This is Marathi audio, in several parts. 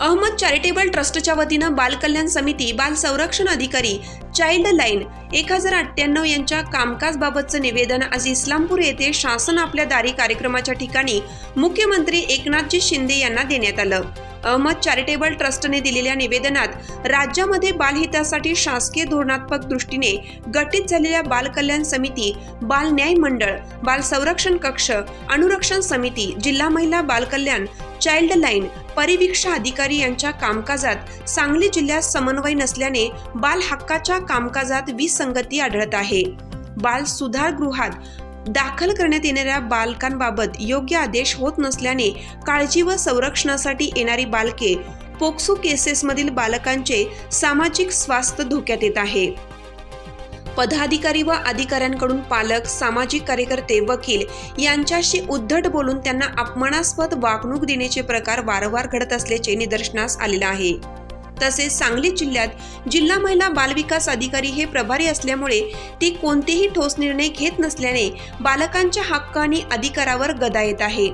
अहमद चॅरिटेबल ट्रस्टच्या वतीनं बाल कल्याण समिती बाल संरक्षण अधिकारी चाइल्ड लाईन. एक हजार अठ्ठ्याण्णव यांच्या कामकाजबाबतचं निवेदन आज इस्लामपूर येथे शासन आपल्या दारी कार्यक्रमाच्या ठिकाणी मुख्यमंत्री एकनाथजी शिंदे यांना देण्यात आलं. अहमद चॅरिटेबल ट्रस्टने दिलेल्या निवेदनात राज्यामध्ये बालहितासाठी शासकीय धोरणात्मक दृष्टीने गठीत झालेल्या बाल कल्याण समिती बाल न्याय मंडळ बाल संरक्षण कक्ष अनुरक्षण समिती जिल्हा महिला बाल कल्याण चाइल्ड लाईन परिवीक्षा अधिकारी यांच्या कामकाजात सांगली जिल्ह्यात समन्वय नसल्याने बाल हक्काच्या कामकाजात विसंगती आढळत आहे. बाल सुधार गृहात दाखल करण्यात येणाऱ्या बालकांबाबत योग्य आदेश होत नसल्याने काळजी व संरक्षणासाठी येणारी बालके पोक्सो केसेसमधील बालकांचे सामाजिक स्वास्थ्य धोक्यात येत आहे. पदाधिकारी व अधिकाऱ्यांकडून पालक सामाजिक कार्यकर्ते वकील यांच्याशी उद्धट बोलून त्यांना अपमानास्पद वागणूक देण्याचे प्रकार वारंवार घडत असल्याचे निदर्शनास आलेले आहे. तसेच सांगली जिल्ह्यात जिल्हा महिला बालविकास अधिकारी हे प्रभारी असल्यामुळे ती कोणतेही ठोस निर्णय घेत नसल्याने बालकांच्या हक्क आणि अधिकारावर गदा येत आहे.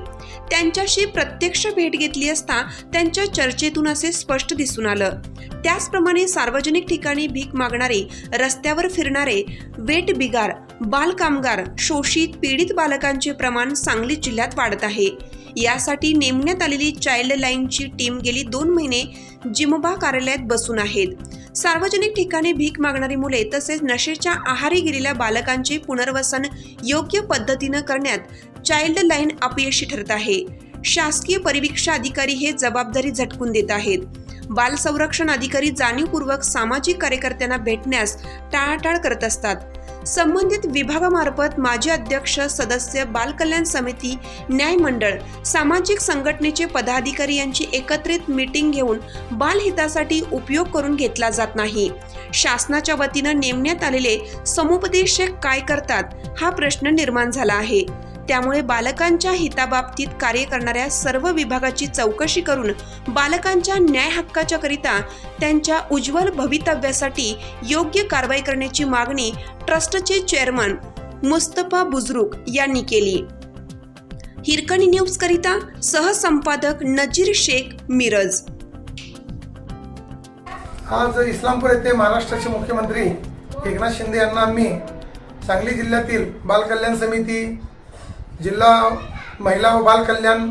त्यांच्याशी प्रत्यक्ष भेट घेतली असता त्यांच्या चर्चेतून असे स्पष्ट दिसून आलं. त्याचप्रमाणे सार्वजनिक ठिकाणी भीक मागणारे रस्त्यावर फिरणारे वेट बिगार बालकामगार शोषित पीडित बालकांचे प्रमाण सांगली जिल्ह्यात वाढत आहे. यासाठी नेमण्यात आलेली चाइल्ड लाईनची टीम गेली दोन महिने जिमबा कार्यालयात बसून आहेत. सार्वजनिक ठिकाणी भीक मागणारी मुले तसेच नशेच्या आहारी गेलेल्या बालकांचे पुनर्वसन योग्य पद्धतीनं करण्यात चाइल्ड लाईन अपयशी ठरत आहे. शासकीय परिवीक्षा अधिकारी हे जबाबदारी झटकून देत आहेत. बाल संरक्षण अधिकारी जाणीवपूर्वक सामाजिक कार्यकर्त्यांना भेटण्यास टाळाटाळ करत असतात. संबंधित विभागामार्फत माजी अध्यक्ष सदस्य बाल कल्याण समिती न्यायमंडळ सामाजिक संघटनेचे पदाधिकारी यांची एकत्रित मीटिंग घेऊन बालहितासाठी उपयोग करून घेतला जात नाही. शासनाच्या वतीनं नेमण्यात आलेले समुपदेशक काय करतात हा प्रश्न निर्माण झाला आहे. त्यामुळे बालकांच्या हिताबाबतीत कार्य करणाऱ्या सर्व विभागाची चौकशी करून बालकांच्या न्याय हक्काच्या करिता त्यांच्या उज्ज्वल भवितव्यासाठी योग्य कारवाई करण्याची मागणी ट्रस्टचे चेअरमन मुस्तफा बुजरुक यांनी केली. हिरकणी न्यूज करिता सहसंपादक नजीर शेख मिरज. आज इस्लामपूर येथे महाराष्ट्राचे मुख्यमंत्री एकनाथ शिंदे यांना आम्ही सांगली जिल्ह्यातील बालकल्याण समिती जिल्हा महिला व बालकल्याण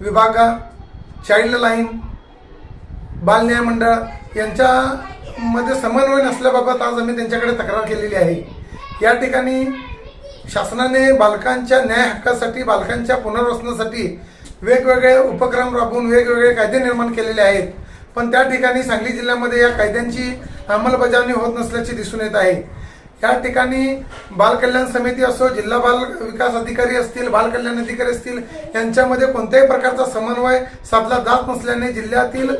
विभाग चाइल्ड लाईन बाल न्याय मंडळ यांच्यामध्ये समन्वय नसल्याबाबत आज आम्ही त्यांच्याकडे तक्रार केलेली आहे. या ठिकाणी शासनाने बालकांच्या न्याय हक्कासाठी बालकांच्या पुनर्वसनासाठी वेगवेगळे उपक्रम राबवून वेगवेगळे कायदे निर्माण केलेले आहेत. पण त्या ठिकाणी सांगली जिल्ह्यामध्ये या कायद्यांची अंमलबजावणी होत नसल्याचे दिसून येत आहे. या ठिकाणी बालकल्याण समिती असो जिल्हा बाल विकास अधिकारी असतील बालकल्याण अधिकारी असतील यांच्यामध्ये कोणत्याही प्रकारचा समन्वय साधला जात नसल्याने जिल्ह्यातील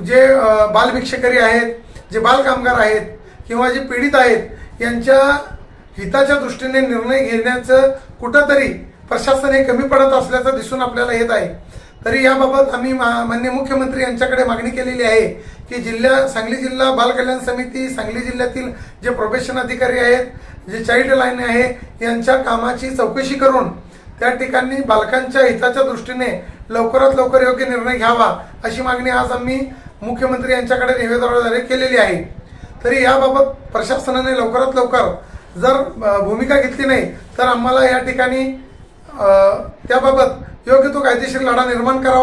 जे बालभिक्षेकरी बालभिक्षकरी आहेत जे बालकामगार आहेत किंवा जे पीडित आहेत यांच्या हिताच्या दृष्टीने निर्णय घेण्याचं कुठंतरी प्रशासन हे कमी पडत असल्याचं दिसून आपल्याला येत आहे. तरी याबाबत आम्ही मा- मुख्यमंत्री यांच्याकडे मागणी केलेली आहे की जिल्हा सांगली जिल्हा बालकल्याण समिती सांगली जिल्ह्यातील जे प्रोबेशन अधिकारी आहेत जे चाइल्ड लाईन आहे यांच्या कामाची चौकशी करून त्या ठिकाणी बालकांच्या हिताच्या दृष्टीने लवकरात लवकर योग्य निर्णय घ्यावा अशी मागणी आज आम्ही मुख्यमंत्री यांच्याकडे निवेदनाद्वारे केलेली आहे. तरी याबाबत प्रशासनाने लवकरात लवकर जर भूमिका घेतली नाही तर आम्हाला या ठिकाणी त्याबाबत योग्य तो कायदेशीर लढा निर्माण करावा